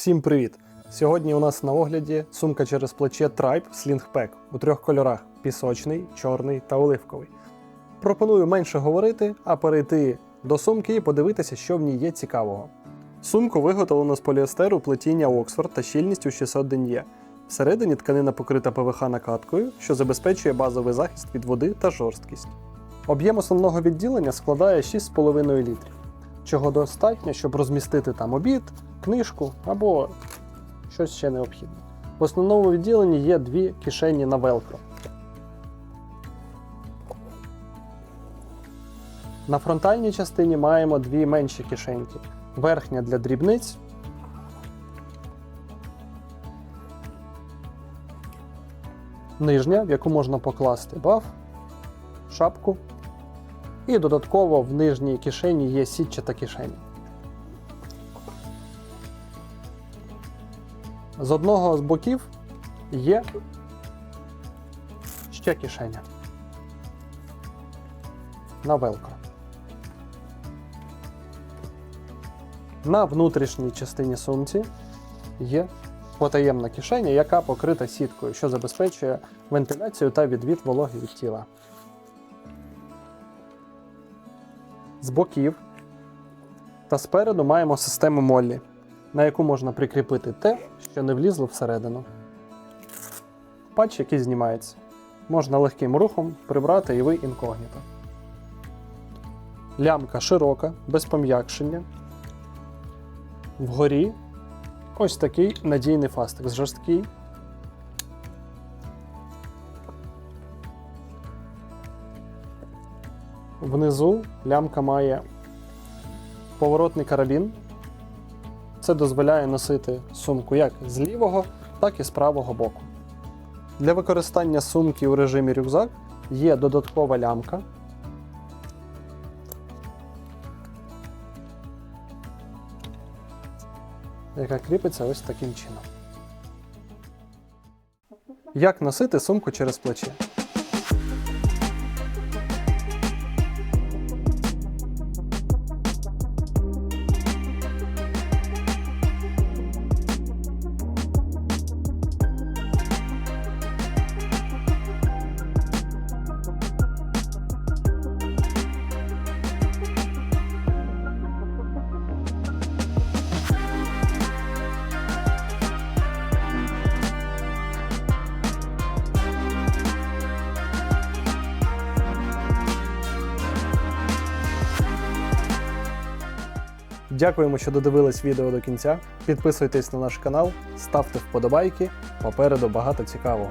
Всім привіт! Сьогодні у нас на огляді сумка через плече Tribe Sling Pack у трьох кольорах: пісочний, чорний та оливковий. Пропоную менше говорити, а перейти до сумки і подивитися, що в ній є цікавого. Сумку виготовлено з поліестеру плетіння Оксфорд та щільністю 600 ден'є. Всередині тканина покрита ПВХ накаткою, що забезпечує базовий захист від води та жорсткість. Об'єм основного відділення складає 6,5 літрів, чого достатньо, щоб розмістити там обід, книжку або щось ще необхідне. В основному відділенні є дві кишені на велкро. На фронтальній частині маємо дві менші кишеньки. Верхня для дрібниць. Нижня, в яку можна покласти баф, шапку. І додатково в нижній кишені є сітчата кишеня. З одного з боків є ще кишеня на велкро. На внутрішній частині сумці є потаємна кишеня, яка покрита сіткою, що забезпечує вентиляцію та відвід вологи від тіла. З боків та спереду маємо систему Моллі, на яку можна прикріпити те, що не влізло всередину. Патч, який знімається. Можна легким рухом прибрати і ви інкогніто. Лямка широка, без пом'якшення. Вгорі ось такий надійний фастик, жорсткий. Внизу лямка має поворотний карабін. Це дозволяє носити сумку як з лівого, так і з правого боку. Для використання сумки у режимі рюкзак є додаткова лямка. Яка кріпиться ось таким чином. Як носити сумку через плече? Дякуємо, що додивились відео до кінця. Підписуйтесь на наш канал, ставте вподобайки. Попереду багато цікавого.